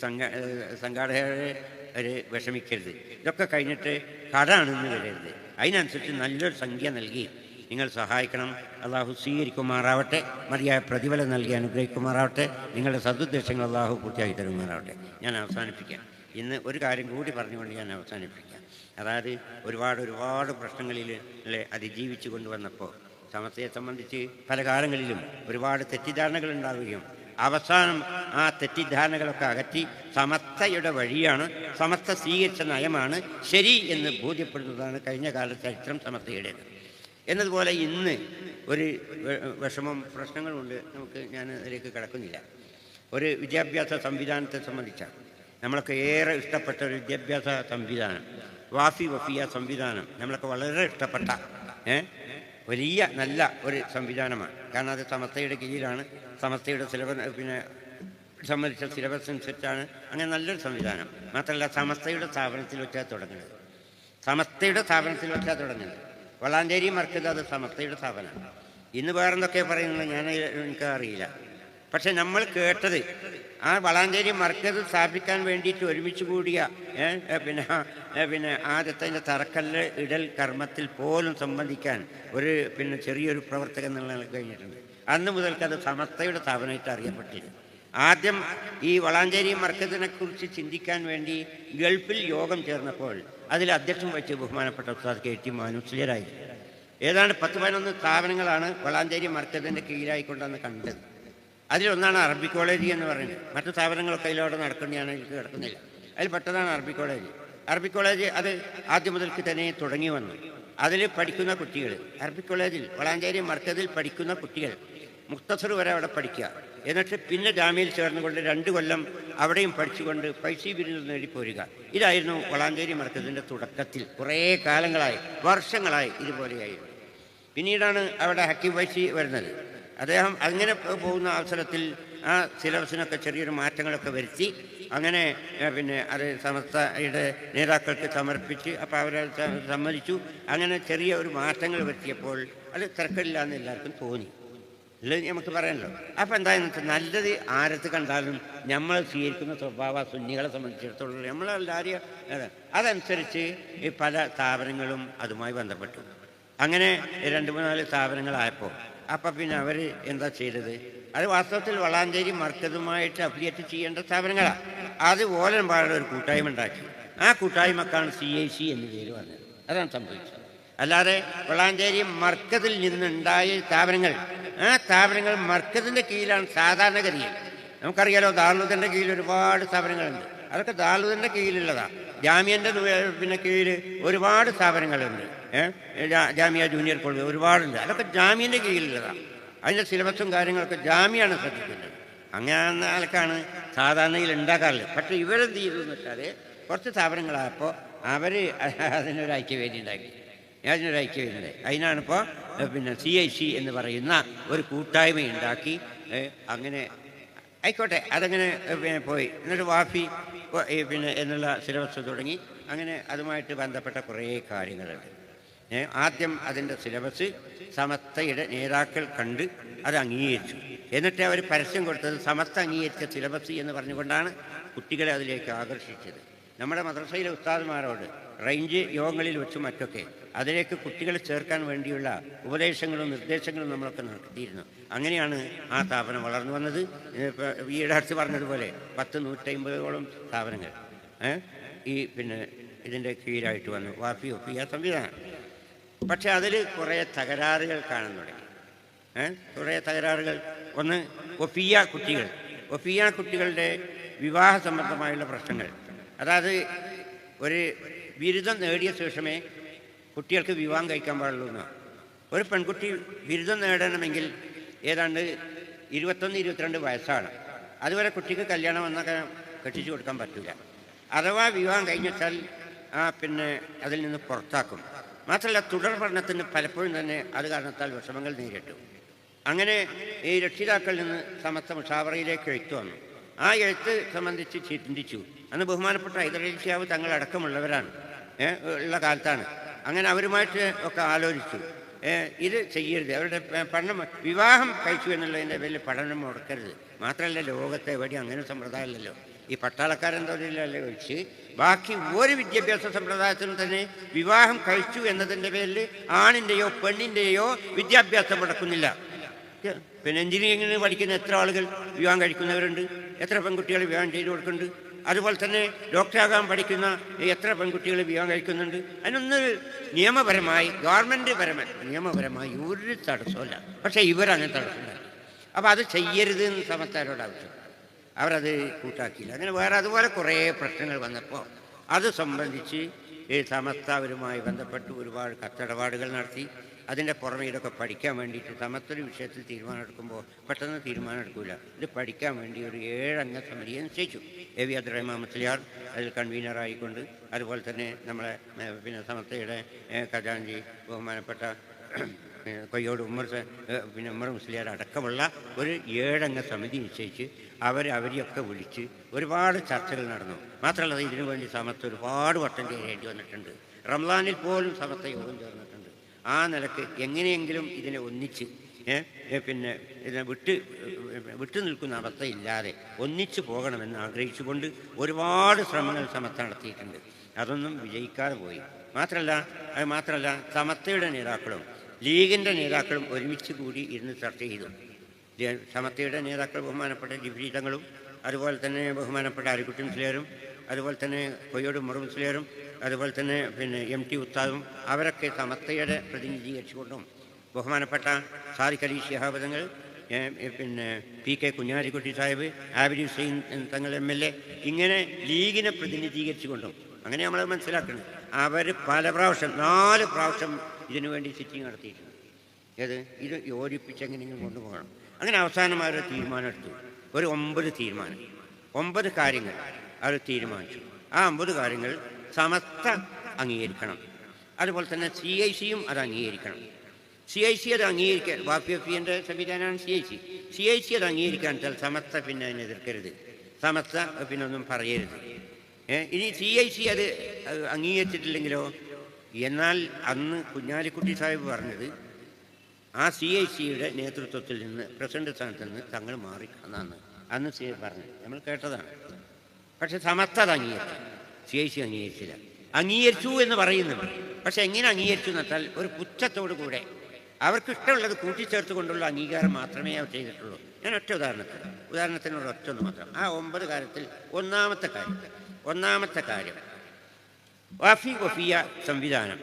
സംഘാടകരെ ഒരു വിഷമിക്കരുത്. ഇതൊക്കെ കഴിഞ്ഞിട്ട് കടാണെന്ന് വരരുത്. അതിനനുസരിച്ച് നല്ലൊരു സംഖ്യ നൽകി നിങ്ങൾ സഹായിക്കണം. അള്ളാഹു സ്വീകരിക്കുമാറാവട്ടെ. മതിയായ പ്രതിഫലം നൽകി അനുഗ്രഹിക്കുമാറാവട്ടെ. നിങ്ങളുടെ സതുദ്ദേശങ്ങൾ അള്ളാഹു പൂർത്തിയാക്കി തരുമാറാവട്ടെ. ഞാൻ അവസാനിപ്പിക്കാം. ഇന്ന് ഒരു കാര്യം കൂടി പറഞ്ഞുകൊണ്ട് ഞാൻ അവസാനിപ്പിക്കാം. അതായത് ഒരുപാട് ഒരുപാട് പ്രശ്നങ്ങളിൽ അതിജീവിച്ചു കൊണ്ടുവന്നപ്പോൾ സമസ്തയെ സംബന്ധിച്ച് പല കാലങ്ങളിലും ഒരുപാട് തെറ്റിദ്ധാരണകൾ ഉണ്ടാവുകയും അവസാനം ആ തെറ്റിദ്ധാരണകളൊക്കെ അകറ്റി സമസ്തയുടെ വഴിയാണ് സമസ്ത സ്വീകരിച്ച നയമാണ് ശരി എന്ന് ബോധ്യപ്പെടുന്നതാണ് കഴിഞ്ഞ കാല ചരിത്രം സമസ്തയുടേത്. എന്നതുപോലെ ഇന്ന് ഒരു വിഷമം പ്രശ്നങ്ങളുണ്ട് നമുക്ക് ഞാൻ അതിലേക്ക് കിടക്കുന്നില്ല. ഒരു വിദ്യാഭ്യാസ സംവിധാനത്തെ സംബന്ധിച്ചാണ്. നമ്മളൊക്കെ ഏറെ ഇഷ്ടപ്പെട്ട ഒരു വിദ്യാഭ്യാസ സംവിധാനം. വാഫി വഫിയ സംവിധാനം നമ്മളൊക്കെ വളരെ ഇഷ്ടപ്പെട്ട വലിയ നല്ല ഒരു സംവിധാനമാണ്. കാരണം അത് സമസ്തയുടെ കീഴിലാണ്. സമസ്തയുടെ സിലബസ് പിന്നെ സംബന്ധിച്ച സിലബസ് അനുസരിച്ചാണ്. അങ്ങനെ നല്ലൊരു സംവിധാനം. മാത്രമല്ല സമസ്തയുടെ സ്ഥാപനത്തിൽ വെച്ചാൽ തുടങ്ങുന്നത്. സമസ്തയുടെ സ്ഥാപനത്തിൽ വെച്ചാൽ തുടങ്ങുന്നത്. വളാഞ്ചേരി മർക്കത് അത് സമസ്തയുടെ സ്ഥാപനമാണ് ഇന്ന് വേറെന്തൊക്കെ പറയുന്നത് ഞാൻ എനിക്ക് അറിയില്ല. പക്ഷെ നമ്മൾ കേട്ടത് ആ വളാഞ്ചേരി മർക്കത് സ്ഥാപിക്കാൻ വേണ്ടിയിട്ട് ഒരുമിച്ച് കൂടിയ പിന്നെ പിന്നെ ആദ്യത്തെ തറക്കല്ല് ഇടൽ കർമ്മത്തിൽ പോലും സംബന്ധിക്കാൻ ഒരു പിന്നെ ചെറിയൊരു പ്രവർത്തകൻ എന്നുള്ള കഴിഞ്ഞിട്ടുണ്ട്. അന്ന് മുതൽക്ക് അത് സമസ്തയുടെ സ്ഥാപനമായിട്ട് അറിയപ്പെട്ടിരുന്നു. ആദ്യം ഈ വളാഞ്ചേരി മർക്കത്തിനെക്കുറിച്ച് ചിന്തിക്കാൻ വേണ്ടി ഗൾഫിൽ യോഗം ചേർന്നപ്പോൾ അതിൽ അധ്യക്ഷം വഹിച്ച് ബഹുമാനപ്പെട്ട ഉസ്താദ് കെ ടി മാനുസ്ലിയരായി ഏതാണ്ട് പത്ത് പതിനൊന്ന് സ്ഥാപനങ്ങളാണ് വളാഞ്ചേരി മർക്കത്തിന്റെ കീഴിലായിക്കൊണ്ടെന്ന് കണ്ടത്. അതിലൊന്നാണ് അറബി കോളേജ് എന്ന് പറയുന്നത്. മറ്റു സ്ഥാപനങ്ങളൊക്കെ അതിലോടെ നടക്കേണ്ടിയാണ് എനിക്ക് കിടക്കുന്നില്ല. അതിൽ പെട്ടതാണ് അറബി കോളേജ്. അറബി കോളേജ് അത് ആദ്യം മുതൽക്ക് തന്നെ തുടങ്ങി വന്നു. അതിൽ പഠിക്കുന്ന കുട്ടികൾ അറബി കോളേജിൽ വളാഞ്ചേരി മർക്കതിൽ പഠിക്കുന്ന കുട്ടികൾ മുക്തസർ വരെ അവിടെ പഠിക്കുക. എന്നിട്ട് പിന്നെ ജാമ്യയിൽ ചേർന്നുകൊണ്ട് രണ്ട് കൊല്ലം അവിടെയും പഠിച്ചുകൊണ്ട് പൈസ ബിരുദം നേടി പോരുക. ഇതായിരുന്നു വളാഞ്ചേരി മർക്കതിന്റെ തുടക്കത്തിൽ. കുറേ കാലങ്ങളായി വർഷങ്ങളായി ഇതുപോലെയായിരുന്നു. പിന്നീടാണ് അവിടെ ഹക്കിം വൈസി വരുന്നത്. അദ്ദേഹം അങ്ങനെ പോകുന്ന അവസരത്തിൽ ആ സിലബസിനൊക്കെ ചെറിയൊരു മാറ്റങ്ങളൊക്കെ വരുത്തി അങ്ങനെ പിന്നെ അത് സമസ്തയുടെ നേതാക്കൾക്ക് സമർപ്പിച്ച് അപ്പോൾ അവരെ സമ്മതിച്ചു. അങ്ങനെ ചെറിയ ഒരു മാറ്റങ്ങൾ വരുത്തിയപ്പോൾ അത് തിരക്കില്ല എന്ന് എല്ലാവർക്കും തോന്നി. ഇല്ല നമുക്ക് പറയാനല്ലോ അപ്പം എന്താണെന്ന് വെച്ചാൽ നല്ലത് ആരത്ത് കണ്ടാലും നമ്മൾ സ്വീകരിക്കുന്ന സ്വഭാവ സുന്നികളെ സംബന്ധിച്ചിടത്തോളം നമ്മളെല്ലാവരെയും അതെ. അതനുസരിച്ച് ഈ പല സ്ഥാപനങ്ങളും അതുമായി ബന്ധപ്പെട്ടു. അങ്ങനെ രണ്ട് മൂന്നാൽ സ്ഥാപനങ്ങളായപ്പോൾ അപ്പം പിന്നെ അവർ എന്താ ചെയ്തത്? അത് വാസ്തവത്തിൽ വളാഞ്ചേരി മർക്കതുമായിട്ട് അഫിലിയേറ്റ് ചെയ്യേണ്ട സ്ഥാപനങ്ങളാണ് അത് ഓലൻപാടുള്ള ഒരു കൂട്ടായ്മ ഉണ്ടാക്കി. ആ കൂട്ടായ്മക്കാണ് സി ഐ സി എന്ന് പേര് പറഞ്ഞത്. അതാണ് സംഭവിച്ചത്. അല്ലാതെ വെള്ളാഞ്ചേരി മർക്കതിൽ നിന്നുണ്ടായ സ്ഥാപനങ്ങൾ ആ സ്ഥാപനങ്ങൾ മർക്കതിന്റെ കീഴിലാണ് സാധാരണഗതിയിൽ. നമുക്കറിയാലോ ദാർലുദന്റെ കീഴിൽ ഒരുപാട് സ്ഥാപനങ്ങളുണ്ട്. അതൊക്കെ ദാലുവിന്റെ കീഴിലുള്ളതാണ് ജാമ്യന്റെ പിന്നെ കീഴിൽ ഒരുപാട് സ്ഥാപനങ്ങളുണ്ട്. ജാമ്യ ജൂനിയർ കോളേജ് ഒരുപാടുണ്ട്. അതൊക്കെ ജാമ്യന്റെ കീഴിലുള്ളതാണ് അതിന്റെ സിലബസും കാര്യങ്ങളൊക്കെ ജാമ്യാണ് ശ്രദ്ധിക്കുന്നത്. അങ്ങനെ ആൾക്കാണ് സാധാരണയിൽ ഉണ്ടാക്കാറില്ല. പക്ഷേ ഇവരെന്ത് ചെയ്തു എന്ന് വെച്ചാൽ കുറച്ച് സ്ഥാപനങ്ങളായപ്പോൾ അവർ അതിനൊരു ഐക്യവേദി ഉണ്ടാക്കി. അതിനൊരു ഐക്യവേദി ഉണ്ടായി അതിനാണിപ്പോൾ പിന്നെ സി ഐ സി എന്ന് പറയുന്ന ഒരു കൂട്ടായ്മ ഉണ്ടാക്കി അങ്ങനെ ആയിക്കോട്ടെ അതങ്ങനെ പിന്നെ പോയി. എന്നിട്ട് വാഫി പിന്നെ എന്നുള്ള സിലബസ് തുടങ്ങി. അങ്ങനെ അതുമായിട്ട് ബന്ധപ്പെട്ട കുറേ കാര്യങ്ങളുണ്ട്. ആദ്യം അതിന്റെ സിലബസ് സമസ്തയുടെ നേതാക്കൾ കണ്ട് അത് അംഗീകരിച്ചു. എന്നിട്ട് അവർ പരസ്യം കൊടുത്തത് സമസ്ത അംഗീകരിച്ച സിലബസ് എന്ന് പറഞ്ഞുകൊണ്ടാണ് കുട്ടികളെ അതിലേക്ക് ആകർഷിച്ചത്. നമ്മുടെ മദ്രസയിലെ ഉസ്താദുമാരോട് റേഞ്ച് യോഗങ്ങളിൽ വെച്ചും മറ്റൊക്കെ അതിലേക്ക് കുട്ടികളെ ചേർക്കാൻ വേണ്ടിയുള്ള ഉപദേശങ്ങളും നിർദ്ദേശങ്ങളും നമ്മളൊക്കെ നടത്തിയിരുന്നു. അങ്ങനെയാണ് ആ സ്ഥാപനം വളർന്നു വന്നത്. ഈയിടെ അടുത്ത് പറഞ്ഞതുപോലെ പത്ത് നൂറ്റമ്പതോളം സ്ഥാപനങ്ങൾ ഈ പിന്നെ ഇതിന്റെ കീഴായിട്ട് വന്നു. വാഫി ആ സംവിധാനം. പക്ഷെ അതിൽ കുറേ തകരാറുകൾ കാണാൻ തുടങ്ങി കുറേ തകരാറുകൾ ഒന്ന് ഒഫിയ കുട്ടികൾ. ഒഫിയ കുട്ടികളുടെ വിവാഹ സംബന്ധമായുള്ള പ്രശ്നങ്ങൾ. അതായത് ഒരു ബിരുദം നേടിയ ശേഷമേ കുട്ടികൾക്ക് വിവാഹം കഴിക്കാൻ പാടുള്ളൂ എന്ന്. ഒരു പെൺകുട്ടി ബിരുദം നേടണമെങ്കിൽ ഏതാണ്ട് ഇരുപത്തൊന്ന് ഇരുപത്തിരണ്ട് വയസ്സാണ്. അതുവരെ കുട്ടിക്ക് കല്യാണം എന്നൊക്കെ കെട്ടിച്ചു കൊടുക്കാൻ പറ്റില്ല അഥവാ വിവാഹം കഴിഞ്ഞിട്ടാൽ പിന്നെ അതിൽ നിന്ന് പുറത്താക്കും. മാത്രമല്ല തുടർ പഠനത്തിന് പലപ്പോഴും തന്നെ അത് കാരണത്താൽ വിഷമങ്ങൾ നേരിട്ടു. അങ്ങനെ ഈ രക്ഷിതാക്കളിൽ നിന്ന് സമസ്ത മുഷാവറയിലേക്ക് എഴുത്ത് വന്നു. ആ എഴുത്ത് സംബന്ധിച്ച് ചിന്തിച്ചു. അന്ന് ബഹുമാനപ്പെട്ട ഹൈദരലി ഷിയാവ് തങ്ങളടക്കമുള്ളവരാണ് ഉള്ള കാലത്താണ്. അങ്ങനെ അവരുമായിട്ട് ഒക്കെ ആലോചിച്ചു. ഇത് ചെയ്യരുത്. അവരുടെ പഠനം വിവാഹം കഴിച്ചു എന്നുള്ളതിന്റെ പേരിൽ പഠനം മുടക്കരുത്. മാത്രമല്ല ലോകത്തെ എവിടെ അങ്ങനെ സമ്പ്രദായമില്ലല്ലോ. ഈ പട്ടാളക്കാരെന്തോരില്ലല്ലേ ഒഴിച്ച് ബാക്കി ഒരു വിദ്യാഭ്യാസ സമ്പ്രദായത്തിനും തന്നെ വിവാഹം കഴിച്ചു എന്നതിന്റെ പേരിൽ ആണിന്റെയോ പെണ്ണിന്റെയോ വിദ്യാഭ്യാസം മുടക്കുന്നില്ല. പിന്നെ എഞ്ചിനീയറിംഗിന് പഠിക്കുന്ന എത്ര ആളുകൾ വിവാഹം കഴിക്കുന്നവരുണ്ട്? എത്ര പെൺകുട്ടികൾ വിവാഹം ചെയ്തു കൊടുക്കുന്നുണ്ട്? അതുപോലെ തന്നെ ഡോക്ടറാകാൻ പഠിക്കുന്ന എത്ര പെൺകുട്ടികൾ വിവാഹം കഴിക്കുന്നുണ്ട്? അതിനൊന്ന് നിയമപരമായി ഗവൺമെന്റ് പരമായി നിയമപരമായി ഒരു തടസ്സമില്ല പക്ഷേ ഇവരങ്ങനെ തടസ്സമില്ല. അപ്പോൾ അത് ചെയ്യരുത് എന്ന് സമസ്താരോട് ആവശ്യം അവരത് കൂട്ടാക്കിയില്ല. അങ്ങനെ വേറെ അതുപോലെ കുറേ പ്രശ്നങ്ങൾ വന്നപ്പോൾ അത് സംബന്ധിച്ച് സമസ്ത അവരുമായി ബന്ധപ്പെട്ട് ഒരുപാട് കത്തിടപാടുകൾ നടത്തി. അതിന്റെ പുറമെ ഇതൊക്കെ പഠിക്കാൻ വേണ്ടിയിട്ട് സമത്വ വിഷയത്തിൽ തീരുമാനം എടുക്കുമ്പോൾ പെട്ടെന്ന് തീരുമാനം എടുക്കില്ല ഇത് പഠിക്കാൻ വേണ്ടി ഒരു ഏഴംഗ സമിതിയെ നിശ്ചയിച്ചു. എ വി അബ്ദുറഹ്മാൻ മുസ്ലിയാർ അതിൽ കൺവീനറായിക്കൊണ്ട് അതുപോലെ തന്നെ നമ്മളെ പിന്നെ സമത്വയുടെ ഖജാൻജി ബഹുമാനപ്പെട്ട കൊയ്യോട് ഉമ്മർ പിന്നെ ഉമ്മർ മുസ്ലിയാർ അടക്കമുള്ള ഒരു ഏഴംഗ സമിതി നിശ്ചയിച്ച് അവർ അവരെയൊക്കെ വിളിച്ച് ഒരുപാട് ചർച്ചകൾ നടന്നു. മാത്രമല്ല ഇതിനു വേണ്ടി സമത്ത് ഒരുപാട് വട്ടം ചെയ്യേണ്ടി വന്നിട്ടുണ്ട്. റംസാനിൽ പോലും സമത്ത യോഗം ചേർന്നിട്ടുണ്ട്. ആ നിലയ്ക്ക് എങ്ങനെയെങ്കിലും ഇതിനെ ഒന്നിച്ച് പിന്നെ ഇതിനെ വിട്ട് വിട്ടു നിൽക്കുന്ന അവസ്ഥയില്ലാതെ ഒന്നിച്ചു പോകണമെന്ന് ആഗ്രഹിച്ചുകൊണ്ട് ഒരുപാട് ശ്രമങ്ങൾ സമത്ത് നടത്തിയിട്ടുണ്ട്. അതൊന്നും വിജയിക്കാതെ പോയി. മാത്രമല്ല അത് മാത്രമല്ല സമത്തയുടെ നേതാക്കളും ലീഗിന്റെ നേതാക്കളും ഒരുമിച്ച് കൂടി ഇരുന്ന് ചർച്ച ചെയ്തു. സമത്തയുടെ നേതാക്കൾ ബഹുമാനപ്പെട്ട ജിബ്രീതങ്ങളും അതുപോലെ തന്നെ ബഹുമാനപ്പെട്ട അരിക്കുട്ടി മുസ്ലിയാരും അതുപോലെ തന്നെ കൊയ്യോട് മുറു മുസ്ലിയാരും അതുപോലെ തന്നെ പിന്നെ എം ടി ഉസ്താദും അവരൊക്കെ സമസ്തയുടെ പ്രതിനിധീകരിച്ചുകൊണ്ടും ബഹുമാനപ്പെട്ട സാദിഖ് അലി ശിഹാബദങ്ങൾ പിന്നെ പി കെ കുഞ്ഞാലിക്കുട്ടി സാഹിബ് ആബിരി Hussain Thangal M L A ഇങ്ങനെ ലീഗിനെ പ്രതിനിധീകരിച്ചുകൊണ്ടും അങ്ങനെ നമ്മൾ മനസ്സിലാക്കണം. അവർ പല പ്രാവശ്യം നാല് പ്രാവശ്യം ഇതിനു വേണ്ടി സിറ്റിംഗ് നടത്തിയിട്ടുണ്ട്. ഏത്? ഇത് യോജിപ്പിച്ച് എങ്ങനെയെങ്കിലും കൊണ്ടുപോകണം. അങ്ങനെ അവസാനം അവർ തീരുമാനം എടുത്തു ഒരു ഒമ്പത് തീരുമാനം. ഒമ്പത് കാര്യങ്ങൾ അവർ തീരുമാനിച്ചു. ആ ഒമ്പത് കാര്യങ്ങൾ സമസ്ത അംഗീകരിക്കണം. അതുപോലെ തന്നെ സി ഐ സിയും അത് അംഗീകരിക്കണം. സി ഐ സി അത് അംഗീകരിക്കാൻ വാപ്പി എഫിന്റെ സംവിധാനമാണ് C I C C I C അത് അംഗീകരിക്കാൻ വെച്ചാൽ സമസ്ത പിന്നെ അതിനെ എതിർക്കരുത്. സമസ്ത പിന്നെ ഒന്നും പറയരുത്. ഇനി സി ഐ സി അത് അത് അംഗീകരിച്ചിട്ടില്ലെങ്കിലോ? എന്നാൽ അന്ന് കുഞ്ഞാലിക്കുട്ടി സാഹിബ് പറഞ്ഞത് ആ സി ഐ സിയുടെ നേതൃത്വത്തിൽ നിന്ന് പ്രസിഡന്റ് സ്ഥാനത്ത് നിന്ന് തങ്ങൾ മാറി എന്നാണ് അന്ന് സി പറഞ്ഞു നമ്മൾ കേട്ടതാണ്. പക്ഷെ സമസ്ത അത് അംഗീകരിച്ചു സി അംഗീകരിച്ചില്ല. അംഗീകരിച്ചു എന്ന് പറയുന്നുണ്ട് പക്ഷെ എങ്ങനെ അംഗീകരിച്ചു എന്നാൽ ഒരു പുച്ഛത്തോടു കൂടെ. അവർക്ക് ഇഷ്ടമുള്ളത് കൂട്ടിച്ചേർത്ത് കൊണ്ടുള്ള അംഗീകാരം മാത്രമേ അവർ ചെയ്തിട്ടുള്ളൂ. ഞാൻ ഒറ്റ ഉദാഹരണത്തിന് ഉദാഹരണത്തിനുള്ള ഒറ്റ ഒന്ന് മാത്രം. ആ ഒമ്പത് കാര്യത്തിൽ ഒന്നാമത്തെ കാര്യം ഒന്നാമത്തെ കാര്യം. വാഫി വഫിയ സംവിധാനം.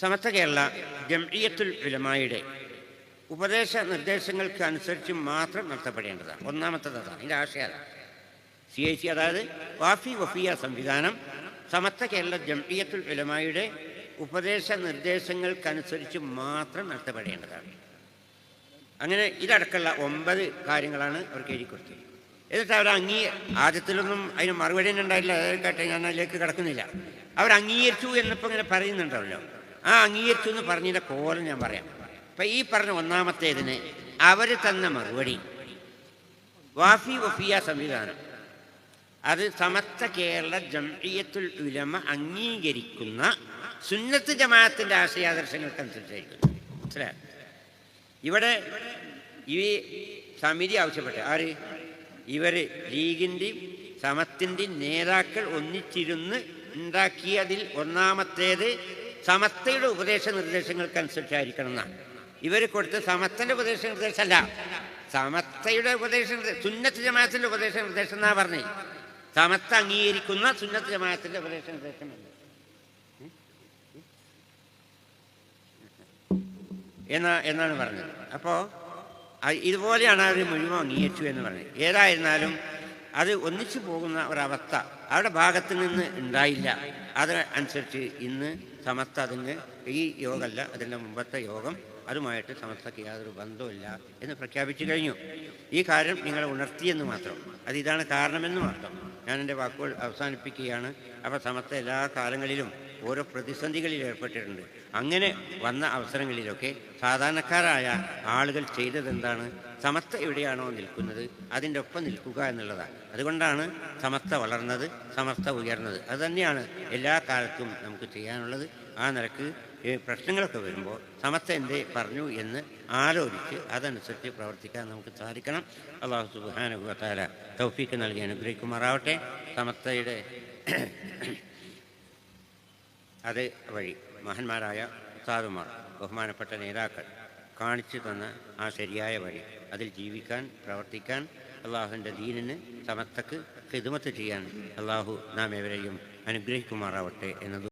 സമസ്ത കേരള ജംഇയത്തുൽ ഉലമായുടെ ഉപദേശ നിർദ്ദേശങ്ങൾക്ക് അനുസരിച്ച് മാത്രം നടത്തപ്പെടേണ്ടതാണ്. ഒന്നാമത്തത് അതാണ്. ഇതിന്റെ ആശയം സി ഐ സി അതായത് വാഫി വഫിയ സംവിധാനം സമസ്ത കേരള ജംഇയ്യത്തുൽ ഉലമായുടെ ഉപദേശ നിർദ്ദേശങ്ങൾക്കനുസരിച്ച് മാത്രം നടത്തപ്പെടേണ്ടതാണ്. അങ്ങനെ ഇതടക്കമുള്ള ഒമ്പത് കാര്യങ്ങളാണ് അവർക്ക് എഴുതി കൊടുത്തത്. എന്നിട്ട് അവർ അംഗീ ആദ്യത്തിലൊന്നും അതിന് മറുപടി തന്നെ ഉണ്ടായില്ല. കേട്ടെ ഞാൻ അതിലേക്ക് കിടക്കുന്നില്ല. അവർ അംഗീകരിച്ചു എന്നിപ്പോൾ ഇങ്ങനെ പറയുന്നുണ്ടല്ലോ. ആ അംഗീകരിച്ചു എന്ന് പറഞ്ഞതിന്റെ കോലം ഞാൻ പറയാം. അപ്പം ഈ പറഞ്ഞ ഒന്നാമത്തേതിന് അവർ തന്ന മറുപടി. വാഫി വഫിയ സംവിധാനം. അത് സമസ്ത കേരള ജംഇയത്തുൽ ഉലമ അംഗീകരിക്കുന്ന സുന്നത്ത് ജമാഅത്തിന്റെ ആശയാദർശങ്ങൾക്കനുസരിച്ചായിരിക്കും. മനസ്സിലായോ? ഇവിടെ ഈ സമിതി ആവശ്യപ്പെട്ട. ആര്? ഇവർ ലീഗിന്റെയും സമത്തിന്റെയും നേതാക്കൾ ഒന്നിച്ചിരുന്ന് ഉണ്ടാക്കിയതിൽ ഒന്നാമത്തേത് സമസ്തയുടെ ഉപദേശ നിർദ്ദേശങ്ങൾക്കനുസരിച്ചായിരിക്കണം എന്നാണ് ഇവർ കൊടുത്ത സമത്തന്റെ ഉപദേശ നിർദ്ദേശമല്ല സമസ്തയുടെ ഉപദേശ സുന്നത്ത് ജമാഅത്തിന്റെ ഉപദേശ നിർദ്ദേശം എന്നാണ് പറഞ്ഞത് സമസ്ത അംഗീകരിക്കുന്ന സുന്നത്ത് ജമാത്തിന്റെ ഉപദേശ നിർദ്ദേശമല്ല എന്ന എന്നാണ് പറഞ്ഞത്. അപ്പോൾ ഇതുപോലെയാണ് അവർ മുഴുവൻ അംഗീകരിച്ചു എന്ന് പറഞ്ഞത്. ഏതായിരുന്നാലും അത് ഒന്നിച്ചു പോകുന്ന ഒരവസ്ഥ അവരുടെ ഭാഗത്ത് നിന്ന് ഉണ്ടായില്ല. അത് അനുസരിച്ച് ഇന്ന് സമസ്ത അതിന് ഈ യോഗമല്ല അതിന്റെ മുമ്പത്തെ യോഗം അതുമായിട്ട് സമസ്തക്ക് യാതൊരു ബന്ധമില്ല എന്ന് പ്രഖ്യാപിച്ചു കഴിഞ്ഞു. ഈ കാര്യം നിങ്ങളെ ഉണർത്തിയെന്ന് മാത്രം. അത് ഇതാണ് കാരണമെന്ന് മാത്രം. ഞാൻ എന്റെ വാക്കുകൾ അവസാനിപ്പിക്കുകയാണ്. അപ്പോൾ സമസ്ത എല്ലാ കാലങ്ങളിലും ഓരോ പ്രതിസന്ധികളിൽ ഏർപ്പെട്ടിട്ടുണ്ട്. അങ്ങനെ വന്ന അവസരങ്ങളിലൊക്കെ സാധാരണക്കാരായ ആളുകൾ ചെയ്തതെന്താണ്? സമസ്ത എവിടെയാണോ നിൽക്കുന്നത് അതിന്റെ ഒപ്പം നിൽക്കുക എന്നുള്ളതാണ് അതുകൊണ്ടാണ് സമസ്ത വളർന്നത് സമസ്ത ഉയർന്നത്. അതുതന്നെയാണ് എല്ലാ കാലത്തും നമുക്ക് ചെയ്യാനുള്ളത്. ആ നിലയ്ക്ക് ഈ പ്രശ്നങ്ങളൊക്കെ വരുമ്പോൾ സമസ്ത എന്തേ പറഞ്ഞു എന്ന് ആലോചിച്ച് അതനുസരിച്ച് പ്രവർത്തിക്കാൻ നമുക്ക് സാധിക്കണം. അള്ളാഹു സുബാനുഭവത്താല തൗഫീക്ക് നൽകി അനുഗ്രഹിക്കുമാറാവട്ടെ. സമസ്തയുടെ അത് വഴി മഹന്മാരായ സാധുമാർ ബഹുമാനപ്പെട്ട നേതാക്കൾ കാണിച്ചു തന്ന ആ ശരിയായ വഴി അതിൽ ജീവിക്കാൻ പ്രവർത്തിക്കാൻ അള്ളാഹുവിന്റെ ദീനിന് സമസ്തക്ക് ഹിദമത്ത് ചെയ്യാൻ അള്ളാഹു നാം എവരെയും അനുഗ്രഹിക്കുമാറാവട്ടെ എന്നത്